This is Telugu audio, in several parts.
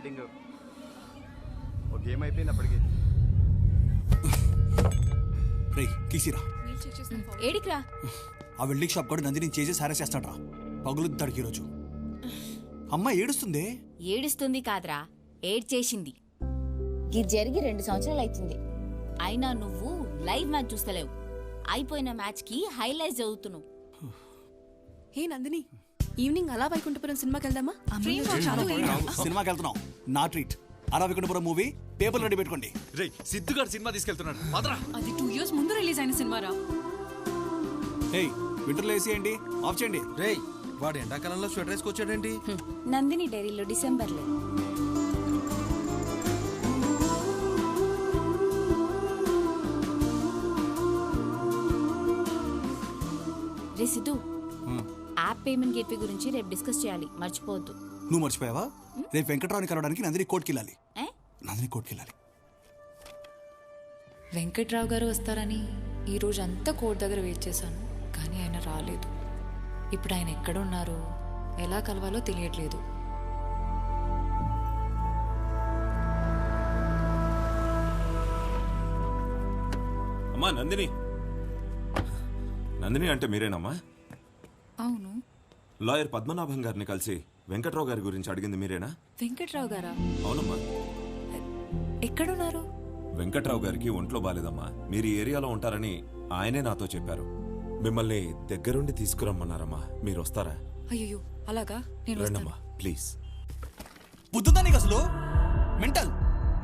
వెయిటింగ్ ఒక గేమ్ అయిపోయింది అప్పటికి. రే కీసిరా. ఏడికిరా? ఆ వెల్డింగ్ షాప్ కూడా నందిని చేసి సారా చేస్తాడ్రా. పగులుద్దాడికి ఈరోజు. అమ్మ ఏడుస్తుందే? ఏడుస్తుంది కాదురా. ఏడ్చేసింది. ఇది జరిగి రెండు సంవత్సరాలు అవుతుంది అయినా నువ్వు లైవ్ మ్యాచ్ చూస్తలేవు. అయిపోయిన మ్యాచ్కి హైలైట్ చదువుతున్నావు. హే నందిని ఈవినింగ్ అలా వైకుంఠపురం సినిమాకి వెళ్దామా? సినిమాకి వెళ్తున్నాం నా ట్రీట్. అలా వికుంఠపురం మూవీ పేపర్ రెడీ పెట్టుకోండి. రే సిద్ధుగాడు సినిమా తీసుకెళ్తున్నాడు. అది టూ ఇయర్స్ ముందు రిలీజ్ అయిన సినిమారా? హే వింటర్లో వేసి ఏంటి? ఆఫ్ చేయండి. రేయ్ వాడు ఎండాకాలంలో స్వెటర్ వేసుకొచ్చాడేంటి? హ్మ్. నందిని డైరీలో డిసెంబర్లో. రే సిద్ధు పేమెంట్ గేట్వే గురించి రేపు డిస్కస్ చేయాలి. మర్చిపోవద్దు. నువ్వు మర్చిపోయావా? రేపు వెంకట్రావుని కలవడానికి నందిని కోర్టుకి వెళ్ళాలి ఏ? నందిని కోర్టుకి వెళ్ళాలి వెంకట్రావు గారు వస్తారని ఈ రోజు అంతా కోర్ట్ దగ్గర వెయిట్ చేశాను. కానీ ఆయన రాలేదు. ఇప్పుడు ఆయన ఎక్కడ ఉన్నారు ఎలా కలవాలో తెలియట్లేదు. అమ్మా నందిని. నందిని అంటే మీరేనమ్మా? అవును. లాయర్ పద్మనాభం గారిని కలిసి వెంకట్రావు గారి గురించి అడిగింది మీరేనా? వెంకట్రావు గారా? అవునమ్మా. ఎక్కడున్నారు? వెంకట్రావు గారికి ఒంట్లో బాలేదమ్మా. మీరు ఈ ఏరియాలో ఉంటారని ఆయనే నాతో చెప్పారు. మిమ్మల్ని దగ్గరుండి తీసుకురమ్మన్నారమ్మా. మీరు వస్తారా? అయ్యో అలాగా? నేను రండమ్మా ప్లీజ్. బుద్ధుందా నీకు అసలు? మెంటల్?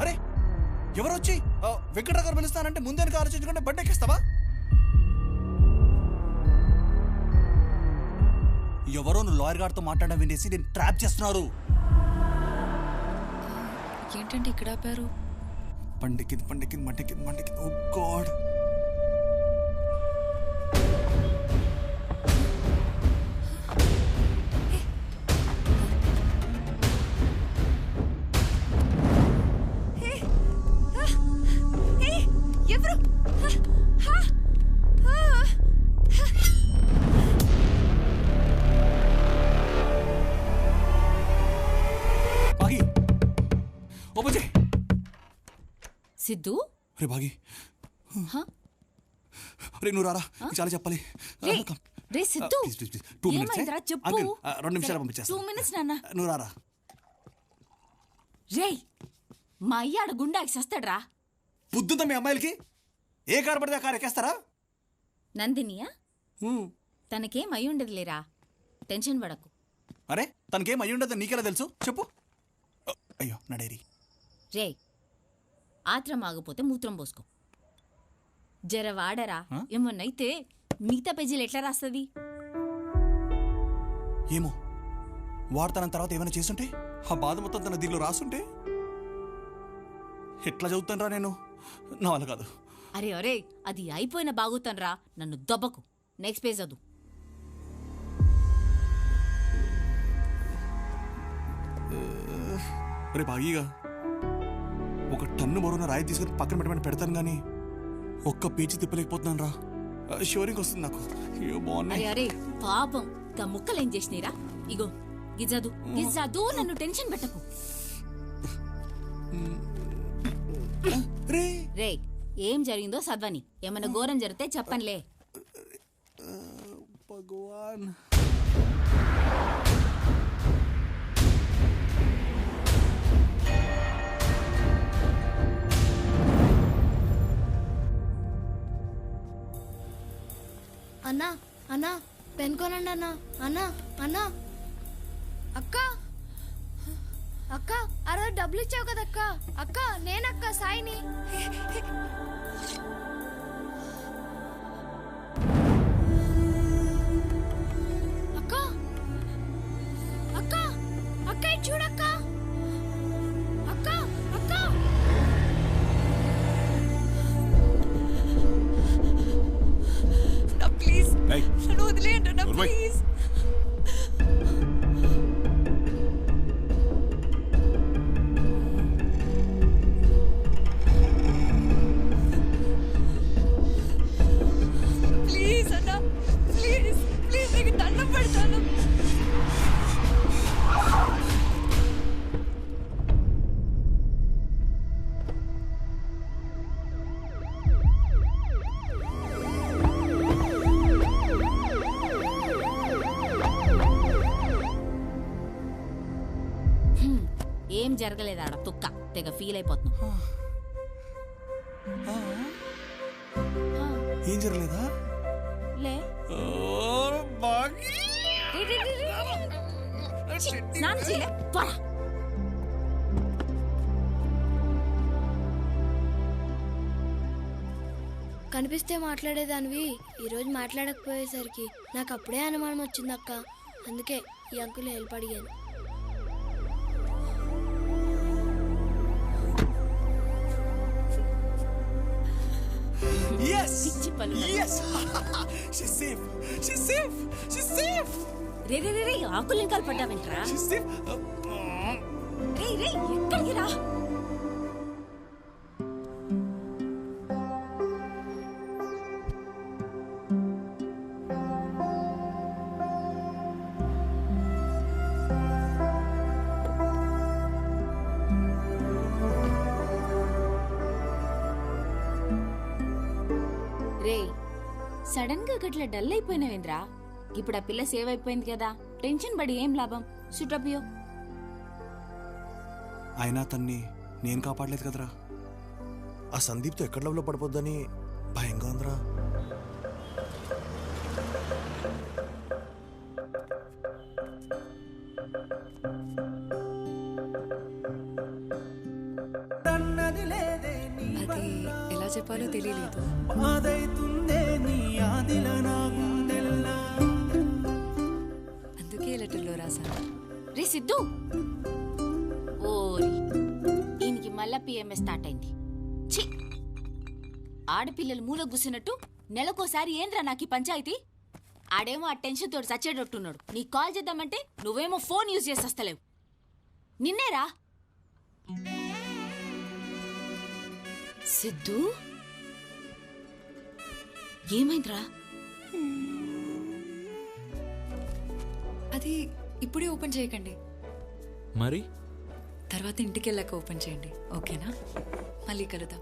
అరే ఎవరు వచ్చి ఆ, వెంకట్రావు గారు పిలుస్తానంటే ముందే ఆలోచించుకుంటే బండి ఎవరో నువ్వు లాయర్ గారితో మాట్లాడడం వినేసి నేను ట్రాప్ చేస్తున్నారు. ఏంటంటే ఇక్కడ ఆపారు? పండెక్కింది పండెక్కింది మంటెక్కింది మంటెక్కింది ఓ గాడ్. సిద్ధు? రే బాగి. హ? రే నువ్వు రారా? చాలా చెప్పాలి. రే. రే సిద్ధు. టూ మినిట్స్ చెప్పు. రెండు నిమిషాలు పంపించేస్తా. టూ మినిట్స్ నాన్న. నువ్వు రారా? రేయ్ మా అయ్యాడు గుండాకి సస్తాడ్రా. బుద్ధుందా మీ అమ్మాయిలకి? ఏ కారు పడితే ఆ కారు ఎక్కేస్తారా? నందినియా. తనకేం అయి ఉండదులేరా. టెన్షన్ పడకు. అరే తనకేం అయ్యి ఉండదు నీకెలా తెలుసు? చెప్పు. అయ్యో నా డైరీ రే ఆత్రం ఆగిపోతే మూత్రం పోసుకో. జర వాడరా? ఏమన్నైతే మిగతా పేజీలు ఎట్లా రాస్తుంది? ఏమో. వాడతాన తర్వాత ఏమైనా చేస్తుంటే? ఆ బాధ మొత్తం తన దీనిలో రాస్తుంటే? ఎట్లా చదువుతాను రా నేను? నా వల్ల కాదు. అరే అరే అది అయిపోయిన బాగుతాన్రా నన్ను దొబ్బకు. నెక్స్ట్ పేజ్ అదు రే బాగీగా టన్ను బరువున రాయి తీసుకుని పక్కన పెట్టమని పెడతాను కానీ ఒక్క పేజీ తిప్పలేకపోతున్నాను రా. షోరింగ్ వస్తుంది నాకు. అరే అరే పాపం. గా ముక్కలేం చేసినీరా? ఇగో గిజదు గిజదు నన్ను టెన్షన్ పెట్టకు. రే. ఏం జరిగిందో చదవని ఏమైనా ఘోరం జరిగితే చెప్పనులే. భగవాన్. అన్నా అన్నా పెన్ కొనండి అన్నా అన్నా అన్నా. అక్క అక్క ఆ రోజు డబ్బులు ఇచ్చావు కదా అక్క అక్క నేనక్క సాయిని. జరగలేదు ఆడ తుక్క. తెగ ఫీల్ అయిపోతున్నావు ఏం జరగలేదా? లే. స్నానం చేయలే కనిపిస్తే మాట్లాడేదానివి. ఈరోజు మాట్లాడకపోయేసరికి నాకు అప్పుడే అనుమానం వచ్చింది అక్క అందుకే ఈ అంకుల్ హెల్ప్ అడిగాను. Yes! She's safe! She's safe! She's safe! రే రే రే ఆకులు ఇంకా పడ్డావేంట్రా She's safe! రే రే ఎక్కడికి రే సడన్గా గట్ల డల్ అయిపోయినవేంద్రా ఇప్పుడు ఆ పిల్ల సేవ్ అయిపోయింది కదా. టెన్షన్ పడి ఏం లాభం? సుటపియో అయినా తన్ని నేను కాపాడలేదు కదరా. ఆ సందీప్తో ఎక్కడ లవ్లో పడిపోద్దని భయంగా ఉందిరా. చెప్పాలో తెలియలేదు. అందుకే లెటర్లో రాశాను. రే సిద్ధు! ఓరి దీనికి మళ్ళా పిఎంఎస్ స్టార్ట్ అయింది. ఛీ! ఆడపిల్లలు మూల గుసినట్టు నెలకోసారి ఏంద్రా నాకు ఈ పంచాయతీ? ఆడేమో ఆ టెన్షన్ తోటి చచ్చేటట్టున్నాడు. నీకు కాల్ చేద్దామంటే నువ్వేమో ఫోన్ యూజ్ చేసి వస్తలేవు. నిన్నేరా? సిద్ధు? ఏమైందిరా? అది ఇప్పుడే ఓపెన్ చేయకండి. మరి? తర్వాత ఇంటికి వెళ్ళాక ఓపెన్ చేయండి ఓకేనా? మళ్ళీ కలుద్దాం.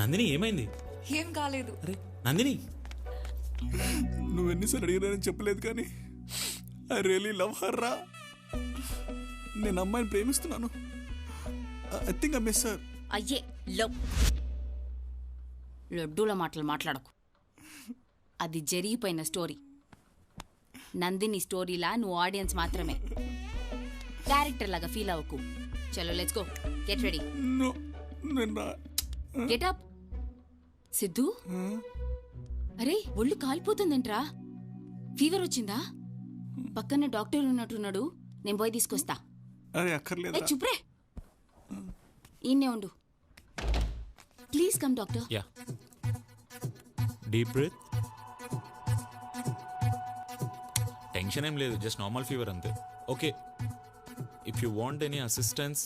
నందిని ఏమైంది? ఏం కాలేదు. అరే నందిని! నువ్వు ఎన్నిసార్లు అడిగినానని చెప్పలేదు కానీ ఐ రియలీ లవ్ హర్ రా. నేను అమ్మాయిని ప్రేమిస్తున్నాను. I think I miss sir అయ్యే లో లడ్డూల మాటలు మాట్లాడకు. అది జరిగిపోయిన స్టోరీ. నందిని స్టోరీలా నువ్వు ఆడియన్స్ మాత్రమే. క్యారెక్టర్ లాగా ఫీల్ అవ్వకు. చలో let's go get ready get up Siddhu? అరే ఒళ్ళు కాలిపోతుందేంట్రా. ఫీవర్ వచ్చిందా? పక్కన డాక్టర్ ఉన్నట్టున్నాడు. నేను పోయి తీసుకొస్తా. అరే అక్కర్లేదు చుప్రే. ఈయనే ఉండు. Please come doctor yeah deep breath tension ఏం లేదు జస్ట్ నార్మల్ ఫీవర్ అంతే. Okay if you want any assistance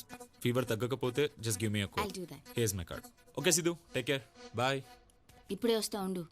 fever తగ్గకపోతే just give me a call I'll do that. Here's my card okay Siddhu take care bye ఇప్పుడే వస్తా ఉండు.